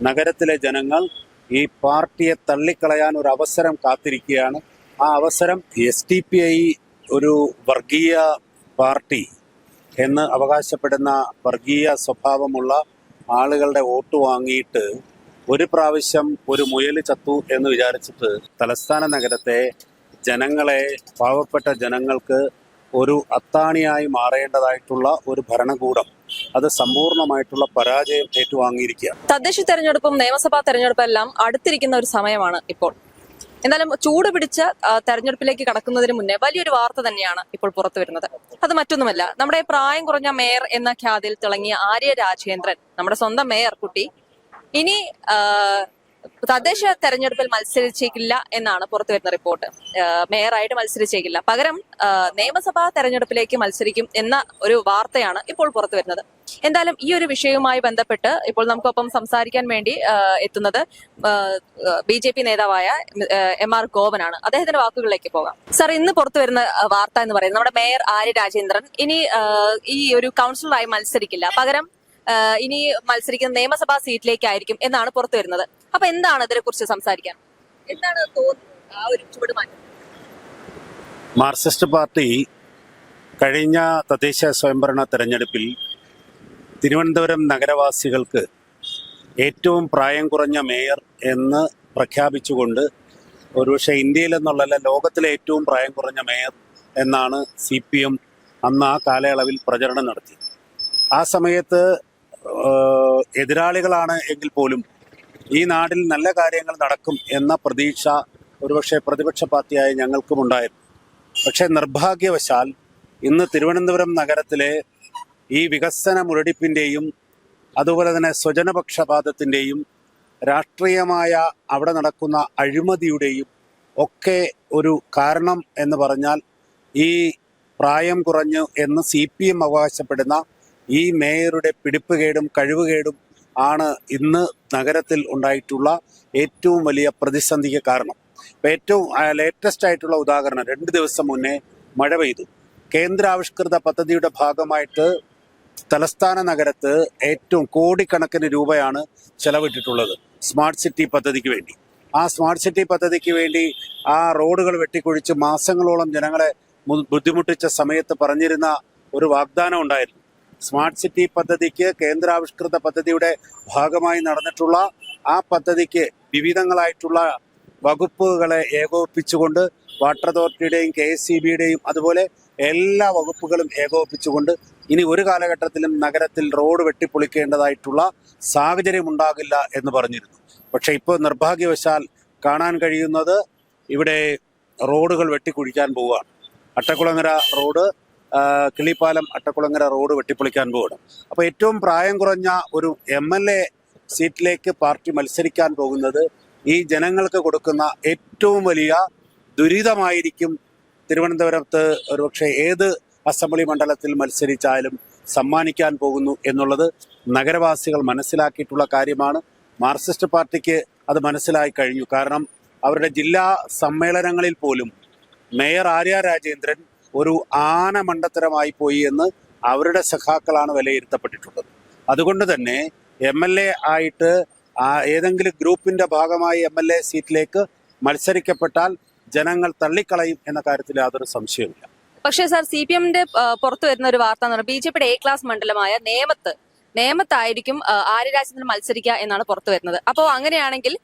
നഗരത്തിലെ ജനങ്ങൾ ഈ പാർട്ടിയെ തള്ളിക്കളയാൻ ഒരു അവസരം കാത്തിരിക്കുകയാണ്. ആ അവസരം എസ് ടി പി ഐ ഒരു വർഗീയ പാർട്ടി എന്ന് അവകാശപ്പെടുന്ന വർഗീയ സ്വഭാവമുള്ള ആളുകളുടെ വോട്ട് വാങ്ങിയിട്ട് ഒരു പ്രാവശ്യം ഒരു മുയൽ ചത്തു എന്ന് വിചാരിച്ചിട്ട് തലസ്ഥാന നഗരത്തെ ജനങ്ങളെ പാവപ്പെട്ട ജനങ്ങൾക്ക് ഒരു അത്താണിയായി മാറേണ്ടതായിട്ടുള്ള ഒരു ഭരണകൂടം. അത് സമ്പൂർണമായിട്ടുള്ള പരാജയം ഏറ്റുവാങ്ങിയിരിക്കുക. തദ്ദേശ തെരഞ്ഞെടുപ്പും നിയമസഭാ തെരഞ്ഞെടുപ്പും എല്ലാം അടുത്തിരിക്കുന്ന ഒരു സമയമാണ് ഇപ്പോൾ. എന്നാലും ചൂട് പിടിച്ച തെരഞ്ഞെടുപ്പിലേക്ക് കടക്കുന്നതിന് മുന്നേ വലിയൊരു വാർത്ത തന്നെയാണ് ഇപ്പോൾ പുറത്തു വരുന്നത്. അത് മറ്റൊന്നുമല്ല നമ്മുടെ പ്രായം കുറഞ്ഞ മേയർ എന്ന ഖ്യാതിയിൽ തിളങ്ങിയ ആര്യ രാജേന്ദ്രൻ നമ്മുടെ സ്വന്തം മേയർ കുട്ടി ഇനി തദ്ദേശ തെരഞ്ഞെടുപ്പിൽ മത്സരിച്ചേക്കില്ല എന്നാണ് പുറത്തു വരുന്ന റിപ്പോർട്ട് മേയറായിട്ട് മത്സരിച്ചേക്കില്ല പകരം നിയമസഭാ തെരഞ്ഞെടുപ്പിലേക്ക് മത്സരിക്കും എന്ന ഒരു വാർത്തയാണ് ഇപ്പോൾ പുറത്തു വരുന്നത് എന്തായാലും ഈ ഒരു വിഷയവുമായി ബന്ധപ്പെട്ട് ഇപ്പോൾ നമുക്കൊപ്പം സംസാരിക്കാൻ വേണ്ടി എത്തുന്നത് ബി ജെ പി നേതാവായ എം ആർ ഗോവനാണ് അദ്ദേഹത്തിന്റെ വാക്കുകളിലേക്ക് പോകാം. സർ ഇന്ന് പുറത്തു വരുന്ന വാർത്ത എന്ന് പറയുന്നത് നമ്മുടെ മേയർ ആര്യ രാജേന്ദ്രൻ. ഇനി ഈ ഒരു കൗൺസിലറായി മത്സരിക്കില്ല. പകരം ഇനി മത്സരിക്കുന്ന നിയമസഭാ സീറ്റിലേക്കായിരിക്കും എന്നാണ് പുറത്തു വരുന്നത്. അപ്പൊ എന്താണ് ഇതിനെ കുറിച്ച് സംസാരിക്കാൻ? എന്താണ് തോന്നുന്നത്? ആ ഒരു മാർക്സിസ്റ്റ് പാർട്ടി കഴിഞ്ഞ തദ്ദേശ സ്വയംഭരണ തെരഞ്ഞെടുപ്പിൽ തിരുവനന്തപുരം നഗരവാസികൾക്ക് ഏറ്റവും പ്രായം കുറഞ്ഞ മേയർ എന്ന് പ്രഖ്യാപിച്ചുകൊണ്ട് ഒരുപക്ഷെ ഇന്ത്യയിൽ എന്നുള്ളല്ല ലോകത്തിലെ ഏറ്റവും പ്രായം കുറഞ്ഞ മേയർ എന്നാണ് സി പി എം അന്ന് ആ കാലയളവിൽ പ്രചരണം നടത്തി. ആ സമയത്ത് എതിരാളികളാണ് എങ്കിൽ പോലും ഈ നാട്ടിൽ നല്ല കാര്യങ്ങൾ നടക്കും എന്ന പ്രതീക്ഷ ഒരുപക്ഷെ പ്രതിപക്ഷ പാർട്ടിയായ ഞങ്ങൾക്കും ഉണ്ടായിരുന്നു. പക്ഷേ നിർഭാഗ്യവശാൽ ഇന്ന് തിരുവനന്തപുരം നഗരത്തിലെ ഈ വികസന മുരടിപ്പിന്റെയും അതുപോലെ തന്നെ സ്വജനപക്ഷപാതത്തിന്റെയും രാഷ്ട്രീയമായ അവിടെ നടക്കുന്ന അഴിമതിയുടെയും ഒക്കെ ഒരു കാരണം എന്ന് പറഞ്ഞാൽ ഈ പ്രായം കുറഞ്ഞു എന്ന് സി പി എം അവകാശപ്പെടുന്ന ഈ മേയറുടെ പിടിപ്പുകേടും കഴിവുകേടും ആണ് ഇന്ന് നഗരത്തിൽ ഉണ്ടായിട്ടുള്ള ഏറ്റവും വലിയ പ്രതിസന്ധിക്ക് കാരണം. ഇപ്പം ഏറ്റവും ലേറ്റസ്റ്റ് ആയിട്ടുള്ള ഉദാഹരണം രണ്ട് ദിവസം മുന്നേ മഴ പെയ്തു. കേന്ദ്രാവിഷ്കൃത പദ്ധതിയുടെ ഭാഗമായിട്ട് തലസ്ഥാന നഗരത്ത് ഏറ്റവും കോടിക്കണക്കിന് രൂപയാണ് ചെലവിട്ടിട്ടുള്ളത് സ്മാർട്ട് സിറ്റി പദ്ധതിക്ക് വേണ്ടി. ആ സ്മാർട്ട് സിറ്റി പദ്ധതിക്ക് വേണ്ടി ആ റോഡുകൾ വെട്ടിക്കുഴിച്ച് മാസങ്ങളോളം ജനങ്ങളെ ബുദ്ധിമുട്ടിച്ച സമയത്ത് പറഞ്ഞിരുന്ന ഒരു വാഗ്ദാനം ഉണ്ടായിരുന്നു. സ്മാർട്ട് സിറ്റി പദ്ധതിക്ക് കേന്ദ്രാവിഷ്കൃത പദ്ധതിയുടെ ഭാഗമായി നടന്നിട്ടുള്ള ആ പദ്ധതിക്ക് വിവിധങ്ങളായിട്ടുള്ള വകുപ്പുകളെ ഏകോപിപ്പിച്ചുകൊണ്ട് വാട്ടർ അതോറിറ്റിയുടെയും കെ എസ് സി ബിയുടെയും അതുപോലെ എല്ലാ വകുപ്പുകളും ഏകോപിപ്പിച്ചുകൊണ്ട് ഇനി ഒരു കാലഘട്ടത്തിലും നഗരത്തിൽ റോഡ് വെട്ടിപ്പൊളിക്കേണ്ടതായിട്ടുള്ള സാഹചര്യം ഉണ്ടാകില്ല എന്ന് പറഞ്ഞിരുന്നു. പക്ഷെ ഇപ്പോൾ നിർഭാഗ്യവശാൽ കാണാൻ കഴിയുന്നത് ഇവിടെ റോഡുകൾ വെട്ടിക്കുഴിക്കാൻ പോവുകയാണ്. അട്ടക്കുളങ്ങര റോഡ് കിളിപ്പാലം അട്ടക്കുളങ്ങര റോഡ് വെട്ടിപ്പൊളിക്കാൻ പോവുകയാണ് അപ്പോൾ ഏറ്റവും പ്രായം കുറഞ്ഞ ഒരു എം എൽ എ സീറ്റിലേക്ക് പാർട്ടി മത്സരിക്കാൻ പോകുന്നത് ഈ ജനങ്ങൾക്ക് കൊടുക്കുന്ന ഏറ്റവും വലിയ ദുരിതമായിരിക്കും തിരുവനന്തപുരത്ത് ഒരുപക്ഷെ ഏത് അസംബ്ലി മണ്ഡലത്തിൽ മത്സരിച്ചാലും സമ്മാനിക്കാൻ പോകുന്നു എന്നുള്ളത് നഗരവാസികൾ മനസ്സിലാക്കിയിട്ടുള്ള കാര്യമാണ്. മാർക്സിസ്റ്റ് പാർട്ടിക്ക് അത് മനസ്സിലായി കഴിഞ്ഞു. കാരണം അവരുടെ ജില്ലാ സമ്മേളനങ്ങളിൽ പോലും മേയർ ആര്യ രാജേന്ദ്രൻ ഒരു ആന മണ്ടത്തരമായി പോയി എന്ന് അവരുടെ സഖാക്കളാണ് വിലയിരുത്തപ്പെട്ടിട്ടുള്ളത്. അതുകൊണ്ട് തന്നെ എം എൽ എ ആയിട്ട് ഏതെങ്കിലും ഗ്രൂപ്പിന്റെ ഭാഗമായി എം എൽ എ സീറ്റിലേക്ക് മത്സരിക്കപ്പെട്ടാൽ ജനങ്ങൾ തള്ളിക്കളയും എന്ന കാര്യത്തിൽ യാതൊരു സംശയമില്ല പക്ഷേ സാർ സി പി എമ്മിന്റെ പുറത്തു വരുന്ന ഒരു വാർത്ത ബി ജെ പിയുടെ എ ക്ലാസ് മണ്ഡലമായ നേമത്ത് നേമത്തായിരിക്കും ആ, ആര്യ രാജേന്ദ്രൻ മത്സരിക്കുക എന്നാണ് പുറത്തു വരുന്നത്. അപ്പോൾ അങ്ങനെയാണെങ്കിൽ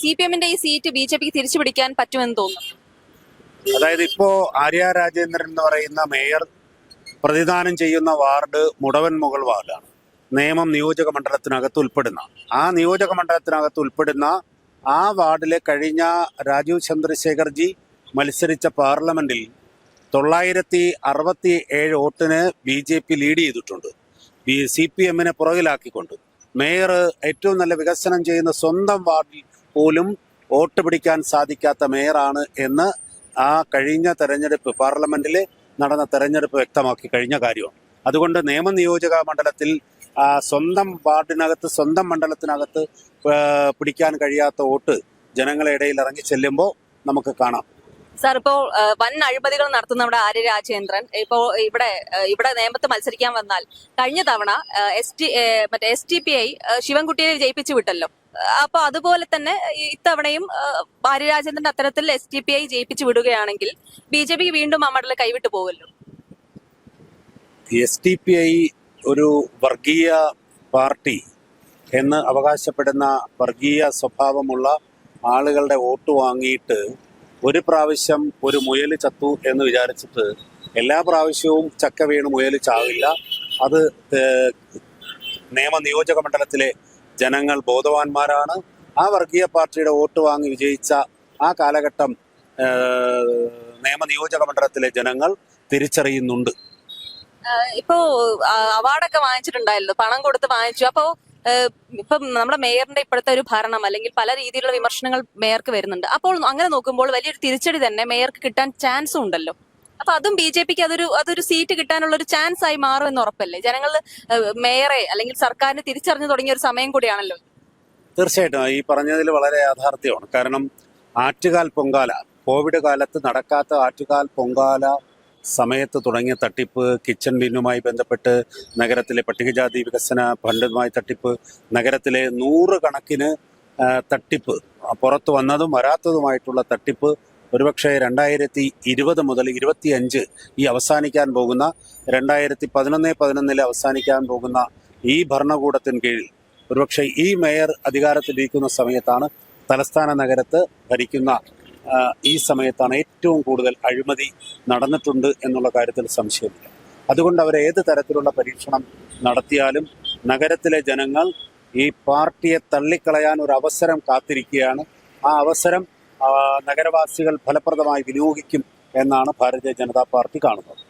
സി പി എമ്മിന്റെ ഈ സീറ്റ് ബി ജെ പിക്ക് തിരിച്ചു പിടിക്കാൻ പറ്റുമെന്ന് തോന്നുന്നു. അതായത് ഇപ്പോ ആര്യ രാജേന്ദ്രൻ എന്ന് പറയുന്ന മേയർ പ്രതിദാനം ചെയ്യുന്ന വാർഡ് മുടവൻ മുകൾ വാർഡാണ്. നിയമം നിയോജക മണ്ഡലത്തിനകത്ത് ഉൾപ്പെടുന്ന. ആ നിയോജക മണ്ഡലത്തിനകത്ത് ഉൾപ്പെടുന്ന ആ വാർഡിലെ കഴിഞ്ഞ രാജീവ് ചന്ദ്രശേഖർജി മത്സരിച്ച പാർലമെന്റിൽ തൊള്ളായിരത്തി അറുപത്തി ഏഴ് വോട്ടിന് ബി ജെ പി ലീഡ് ചെയ്തിട്ടുണ്ട്. ബി സി പി എമ്മിനെ പുറകിലാക്കിക്കൊണ്ട്. മേയർ ഏറ്റവും നല്ല വികസനം ചെയ്യുന്ന സ്വന്തം വാർഡിൽ പോലും വോട്ട് പിടിക്കാൻ സാധിക്കാത്ത മേയറാണ് എന്ന് ആ കഴിഞ്ഞ തെരഞ്ഞെടുപ്പ് പാർലമെന്റിൽ നടന്ന തെരഞ്ഞെടുപ്പ് വ്യക്തമാക്കി കഴിഞ്ഞ കാര്യമാണ്. അതുകൊണ്ട് നിയമ നിയോജക മണ്ഡലത്തിൽ സ്വന്തം വാർഡിനകത്ത് സ്വന്തം മണ്ഡലത്തിനകത്ത് പിടിക്കാൻ കഴിയാത്ത വോട്ട് ജനങ്ങളുടെ ഇടയിൽ ഇറങ്ങി ചെല്ലുമ്പോൾ നമുക്ക് കാണാം. സാർ ഇപ്പോൾ വൻ അഴിമതികൾ നടത്തുന്ന നമ്മുടെ ആര്യ രാജേന്ദ്രൻ ഇപ്പോൾ ഇവിടെ ഇവിടെ നേമത്ത് മത്സരിക്കാൻ വന്നാൽ കഴിഞ്ഞ തവണ എസ് ടി മറ്റേ എസ് ടി പി ഐ ശിവൻകുട്ടിയെ ജയിപ്പിച്ചു വിട്ടല്ലോ. അപ്പൊ അതുപോലെ തന്നെ ഇത്തവണയും ഭാര്യ രാജേന്ദ്രന്റെ അത്തരത്തിൽ എസ് ഡി പി ഐ ജയിപ്പിച്ചു വിടുകയാണെങ്കിൽ ബി ജെ പി വീണ്ടും ആ മണ്ഡലം കൈവിട്ടു പോകല്ലോ എസ് ഡി പി ഐ ഒരു വർഗീയ പാർട്ടി എന്ന് അവകാശപ്പെടുന്ന വർഗീയ സ്വഭാവമുള്ള ആളുകളുടെ വോട്ട് വാങ്ങിയിട്ട് ഒരു പ്രാവശ്യം ഒരു മുയൽ ചത്തു എന്ന് വിചാരിച്ചിട്ട് എല്ലാ പ്രാവശ്യവും ചക്ക വീണ് മുയൽ ചാവില്ല. അത് നിയമ നിയോജക മണ്ഡലത്തിലെ ജനങ്ങൾ ബോധവാന്മാരാണ്. ആ വർഗീയ പാർട്ടിയുടെ വോട്ട് വാങ്ങി വിജയിച്ച ആ കാലഘട്ടം ഏഹ്, നിയമ നിയോജക മണ്ഡലത്തിലെ ജനങ്ങൾ തിരിച്ചറിയുന്നുണ്ട്. ഇപ്പോ അവാർഡൊക്കെ വാങ്ങിച്ചിട്ടുണ്ടായല്ലോ പണം കൊടുത്ത് വാങ്ങിച്ചു. അപ്പോ ഇപ്പം നമ്മുടെ മേയറിന്റെ ഇപ്പോഴത്തെ ഒരു ഭരണം അല്ലെങ്കിൽ പല രീതിയിലുള്ള വിമർശനങ്ങൾ മേയർക്ക് വരുന്നുണ്ട്. അപ്പോൾ അങ്ങനെ നോക്കുമ്പോൾ വലിയൊരു തിരിച്ചടി തന്നെ മേയർക്ക് കിട്ടാൻ ചാൻസും ഉണ്ടല്ലോ. അപ്പൊ അതും ബി ജെ പിക്ക് അതൊരു അതൊരു സീറ്റ് കിട്ടാനുള്ള ഒരു ചാൻസ് ആയി മാറും എന്ന് ഉറപ്പല്ലേ ജനങ്ങൾ മേയറെ അല്ലെങ്കിൽ സർക്കാരിനെ തിരിച്ചറിഞ്ഞു തുടങ്ങിയ ഒരു സമയം കൂടിയാണല്ലോ. തീർച്ചയായിട്ടും. ഈ പറഞ്ഞതിൽ വളരെ യാഥാർത്ഥ്യമാണ്. കാരണം ആറ്റുകാൽ പൊങ്കാല കോവിഡ് കാലത്ത് നടക്കാത്ത ആറ്റുകാൽ പൊങ്കാല സമയത്ത് തുടങ്ങിയ തട്ടിപ്പ് കിച്ചൺ ബിന്നുമായി ബന്ധപ്പെട്ട് നഗരത്തിലെ പട്ടികജാതി വികസന ഫണ്ടുമായി തട്ടിപ്പ് നഗരത്തിലെ നൂറുകണക്കിന് തട്ടിപ്പ് പുറത്തു വന്നതും വരാത്തതുമായിട്ടുള്ള തട്ടിപ്പ് ഒരുപക്ഷെ രണ്ടായിരത്തി ഇരുപത് മുതൽ ഇരുപത്തിയഞ്ച് ഈ അവസാനിക്കാൻ പോകുന്ന രണ്ടായിരത്തി പതിനൊന്ന് പതിനൊന്നിൽ അവസാനിക്കാൻ പോകുന്ന ഈ ഭരണകൂടത്തിന് കീഴിൽ ഒരുപക്ഷെ ഈ മേയർ അധികാരത്തിലിരിക്കുന്ന സമയത്താണ് തലസ്ഥാന നഗരത്ത് ഭരിക്കുന്ന ഈ സമയത്താണ് ഏറ്റവും കൂടുതൽ അഴിമതി നടന്നിട്ടുണ്ട് എന്നുള്ള കാര്യത്തിൽ സംശയമില്ല. അതുകൊണ്ട് അവർ ഏത് തരത്തിലുള്ള പരീക്ഷണം നടത്തിയാലും നഗരത്തിലെ ജനങ്ങൾ ഈ പാർട്ടിയെ തള്ളിക്കളയാൻ ഒരു അവസരം കാത്തിരിക്കുകയാണ്. ആ അവസരം നഗരവാസികൾ ഫലപ്രദമായി വിനിയോഗിക്കും എന്നാണ് ഭാരതീയ ജനതാ പാർട്ടി കാണുന്നത്.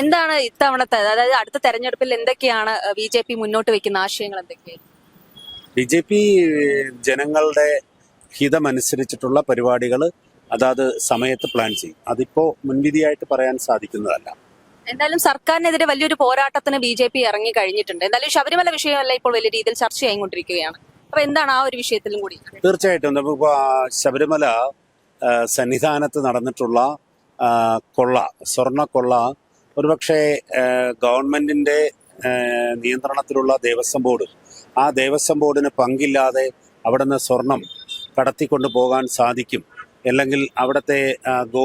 എന്താണ് ഇത്തവണത്തെ അതായത് അടുത്ത തെരഞ്ഞെടുപ്പിൽ എന്തൊക്കെയാണ് ബി ജെ പി മുന്നോട്ട് വെക്കുന്ന ആശയങ്ങൾ എന്തൊക്കെയാണ് ബി ജെ പി ജനങ്ങളുടെ ഹിതമനുസരിച്ചിട്ടുള്ള പരിപാടികൾ അതാത് സമയത്ത് പ്ലാൻ ചെയ്യും. അതിപ്പോ മുൻവിധിയായിട്ട് പറയാൻ സാധിക്കുന്നതല്ല. എന്തായാലും സർക്കാരിനെതിരെ വലിയൊരു പോരാട്ടത്തിന് ബി ജെ പി ഇറങ്ങി കഴിഞ്ഞിട്ടുണ്ട്. എന്തായാലും ശബരിമല വിഷയമല്ല ഇപ്പോൾ വലിയ രീതിയിൽ ചർച്ച ചെയ്തുകൊണ്ടിരിക്കുകയാണ് അപ്പൊ എന്താണ് ആ ഒരു വിഷയത്തിലും കൂടി? തീർച്ചയായിട്ടും. നമുക്കിപ്പോ ശബരിമല സന്നിധാനത്ത് നടന്നിട്ടുള്ള കൊള്ള സ്വർണ കൊള്ള ഒരുപക്ഷെ ഗവൺമെന്റിന്റെ നിയന്ത്രണത്തിലുള്ള ദേവസ്വം ബോർഡ് ആ ദേവസ്വം ബോർഡിന് പങ്കില്ലാതെ അവിടുന്ന് സ്വർണം കടത്തിക്കൊണ്ടു പോകാൻ സാധിക്കും. അല്ലെങ്കിൽ അവിടുത്തെ ഗോ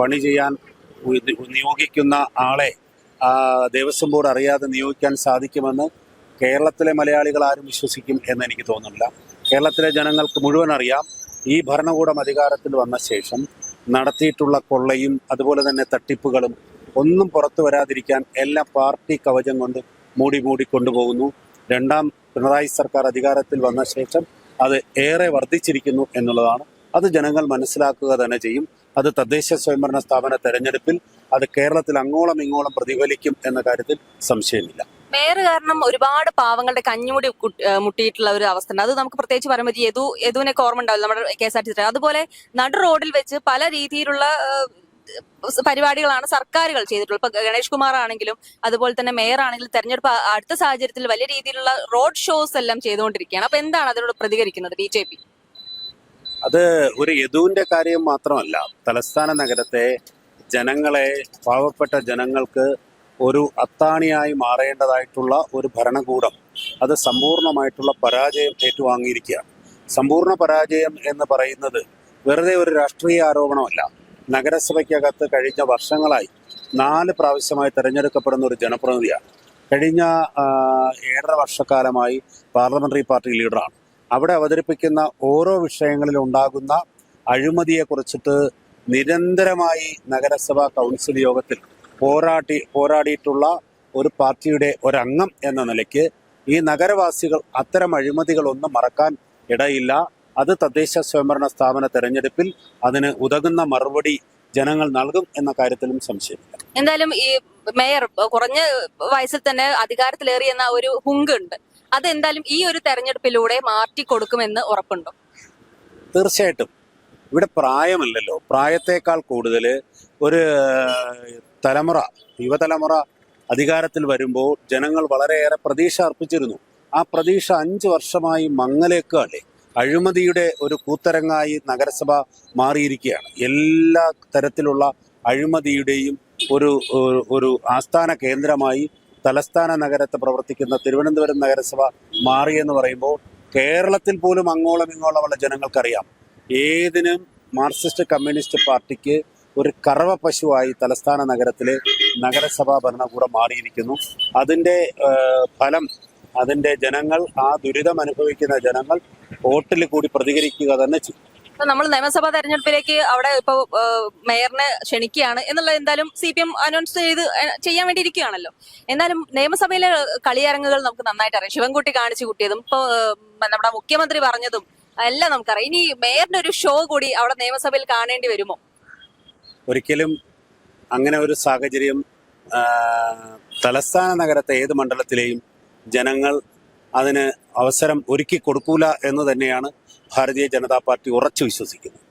പണി ചെയ്യാൻ നിയോഗിക്കുന്ന ആളെ ദേവസ്വം ബോർഡ് അറിയാതെ നിയോഗിക്കാൻ സാധിക്കുമെന്ന് കേരളത്തിലെ മലയാളികൾ ആരും വിശ്വസിക്കും എന്ന് എനിക്ക് തോന്നുന്നില്ല. കേരളത്തിലെ ജനങ്ങൾക്ക് മുഴുവൻ അറിയാം ഈ ഭരണകൂടം അധികാരത്തിൽ വന്ന ശേഷം നടത്തിയിട്ടുള്ള കൊള്ളയും അതുപോലെ തന്നെ തട്ടിപ്പുകളും ഒന്നും പുറത്തു വരാതിരിക്കാൻ എല്ലാ പാർട്ടി കവചം കൊണ്ട് മൂടി മൂടി കൊണ്ടുപോകുന്നു. രണ്ടാം പിണറായി സർക്കാർ അധികാരത്തിൽ വന്ന ശേഷം അത് ഏറെ വർദ്ധിച്ചിരിക്കുന്നു എന്നുള്ളതാണ്. അത് ജനങ്ങൾ മനസ്സിലാക്കുക തന്നെ ചെയ്യും. അത് തദ്ദേശ സ്വയംഭരണ സ്ഥാപന തെരഞ്ഞെടുപ്പിൽ അത് കേരളത്തിൽ അങ്ങോളം ഇങ്ങോളം പ്രതിഫലിക്കും എന്ന കാര്യത്തിൽ സംശയമില്ല. മേയർ കാരണം ഒരുപാട് പാവങ്ങളുടെ കഞ്ഞുമുടി മുട്ടിയിട്ടുള്ള ഒരു അവസ്ഥ ഉണ്ട്. അത് നമുക്ക് പ്രത്യേകിച്ച് പറയുമ്പോൾ യദു യദുവിനൊക്കെ ഓർമ്മ ഉണ്ടാവില്ല? നമ്മുടെ K S R T C അതുപോലെ നടു റോഡിൽ വെച്ച് പല രീതിയിലുള്ള പരിപാടികളാണ് സർക്കാരുകൾ ചെയ്തിട്ടുള്ളത്. ഇപ്പൊ ഗണേഷ് കുമാർ ആണെങ്കിലും അതുപോലെ തന്നെ മേയർ ആണെങ്കിലും തെരഞ്ഞെടുപ്പ് അടുത്ത സാഹചര്യത്തിൽ വലിയ രീതിയിലുള്ള റോഡ് ഷോസ് എല്ലാം ചെയ്തുകൊണ്ടിരിക്കുകയാണ്. അപ്പൊ എന്താണ് അതിനോട് പ്രതികരിക്കുന്നത് ബി ജെ പി? അത് ഒരു യദുവിന്റെ കാര്യം മാത്രമല്ല തലസ്ഥാന നഗരത്തെ ജനങ്ങളെ പാവപ്പെട്ട ജനങ്ങൾക്ക് ഒരു അത്താണിയായി മാറേണ്ടതായിട്ടുള്ള ഒരു ഭരണകൂടം അത് സമ്പൂർണമായിട്ടുള്ള പരാജയം ഏറ്റുവാങ്ങിയിരിക്കുകയാണ്. സമ്പൂർണ പരാജയം എന്ന് പറയുന്നത് വെറുതെ ഒരു രാഷ്ട്രീയ ആരോപണമല്ല. നഗരസഭയ്ക്കകത്ത് കഴിഞ്ഞ വർഷങ്ങളായി നാല് പ്രാവശ്യമായി തിരഞ്ഞെടുക്കപ്പെടുന്ന ഒരു ജനപ്രതിനിധിയാണ്. കഴിഞ്ഞ ഏഴര വർഷക്കാലമായി പാർലമെന്ററി പാർട്ടി ലീഡറാണ്. അവിടെ അവതരിപ്പിക്കുന്ന ഓരോ വിഷയങ്ങളിലും ഉണ്ടാകുന്ന അഴിമതിയെ കുറിച്ചിട്ട് നിരന്തരമായി നഗരസഭാ കൗൺസിൽ യോഗത്തിൽ പോരാട്ടി പോരാടിയിട്ടുള്ള ഒരു പാർട്ടിയുടെ ഒരംഗം എന്ന നിലയ്ക്ക് ഈ നഗരവാസികൾ അത്തരം അഴിമതികളൊന്നും മറക്കാൻ ഇടയില്ല. അത് തദ്ദേശ സ്വയംഭരണ സ്ഥാപന തെരഞ്ഞെടുപ്പിൽ അതിന് ഉതകുന്ന മറുപടി ജനങ്ങൾ നൽകും എന്ന കാര്യത്തിലും സംശയമില്ല. എന്തായാലും ഈ മേയർ കുറഞ്ഞ വയസ്സിൽ തന്നെ അധികാരത്തിലേറിയെന്ന ഒരു ഹുങ്ക് ഉണ്ട്. അതെന്തായാലും ഈ ഒരു തെരഞ്ഞെടുപ്പിലൂടെ മാറ്റി കൊടുക്കുമെന്ന് ഉറപ്പുണ്ടോ? തീർച്ചയായിട്ടും. ഇവിടെ പ്രായമില്ലല്ലോ. പ്രായത്തെക്കാൾ കൂടുതൽ ഒരു തലമുറ യുവതലമുറ അധികാരത്തിൽ വരുമ്പോൾ ജനങ്ങൾ വളരെയേറെ പ്രതീക്ഷ അർപ്പിച്ചിരുന്നു. ആ പ്രതീക്ഷ അഞ്ച് വർഷമായി മങ്ങലേക്കാളെ അഴിമതിയുടെ ഒരു കൂത്തരങ്ങായി നഗരസഭ മാറിയിരിക്കുകയാണ്. എല്ലാ തരത്തിലുള്ള അഴിമതിയുടെയും ഒരു ഒരു- ആസ്ഥാന കേന്ദ്രമായി തലസ്ഥാന നഗരത്തെ പ്രവർത്തിക്കുന്ന തിരുവനന്തപുരം നഗരസഭ മാറിയെന്ന് പറയുമ്പോൾ കേരളത്തിൽ പോലും അങ്ങോളം ഇങ്ങോളമുള്ള ജനങ്ങൾക്കറിയാം. ഏതിനും മാർക്സിസ്റ്റ് കമ്മ്യൂണിസ്റ്റ് പാർട്ടിക്ക് ഒരു കറവ പശുവായി തലസ്ഥാന നഗരത്തിലെ നഗരസഭാ ഭരണകൂടം മാറിയിരിക്കുന്നു. അതിന്റെ ഫലം അതിന്റെ ജനങ്ങൾ ആ ദുരിതം അനുഭവിക്കുന്ന ജനങ്ങൾ വോട്ടിൽ കൂടി പ്രതികരിക്കുക തന്നെ ചെയ്യും. നമ്മൾ നിയമസഭാ തെരഞ്ഞെടുപ്പിലേക്ക് അവിടെ ഇപ്പൊ മേയറിനെ ക്ഷണിക്കുകയാണ് എന്നുള്ളത് എന്തായാലും സി പി എം അനൗൺസ് ചെയ്ത് ചെയ്യാൻ വേണ്ടി ഇരിക്കുകയാണല്ലോ എന്നാലും നിയമസഭയിലെ കളിയരങ്ങുകൾ നമുക്ക് നന്നായിട്ട് അറിയാം. ശിവൻകുട്ടി കാണിച്ചു കൂട്ടിയതും ഇപ്പൊ നമ്മുടെ മുഖ്യമന്ത്രി പറഞ്ഞതും എല്ലാം നമുക്കറിയാം. ഇനി മേയറിന്റെ ഒരു ഷോ കൂടി അവിടെ നിയമസഭയിൽ കാണേണ്ടി വരുമോ? ഒരിക്കലും അങ്ങനെ ഒരു സാഹചര്യം തലസ്ഥാന നഗരത്തെ ഏത് മണ്ഡലത്തിലെയും ജനങ്ങൾ അതിന് അവസരം ഒരുക്കി കൊടുക്കൂല എന്ന് തന്നെയാണ് ഭാരതീയ ജനതാ പാർട്ടി ഉറച്ചു വിശ്വസിക്കുന്നത്.